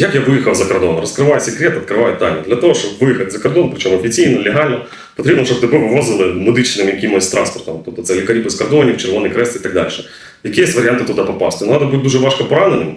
Як я виїхав за кордон? Розкриваю секрет, відкриваю тайну. Для того, щоб виїхати за кордон, причому офіційно, легально, потрібно, щоб тебе вивозили медичним якимось транспортом. Тобто це лікарі без кордонів, Червоний Крест і так далі. Які є варіанти туди попасти? Ну, треба бути дуже важко пораненим.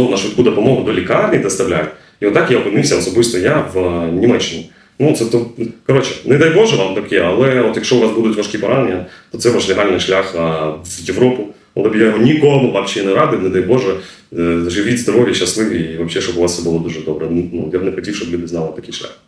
на швидку допомогу до лікарні доставляють. І отак я опинився особисто я в е, Німеччині. Ну, це то коротше, не дай Боже вам таке, але от якщо у вас будуть важкі поранення, то це ваш легальний шлях а, в Європу. Але б я його нікому взагалі не радив, не дай Боже, е, живіть здорові, щасливі і взагалі, щоб у вас все було дуже добре. Ну, я б не хотів, щоб люди знали такий шлях.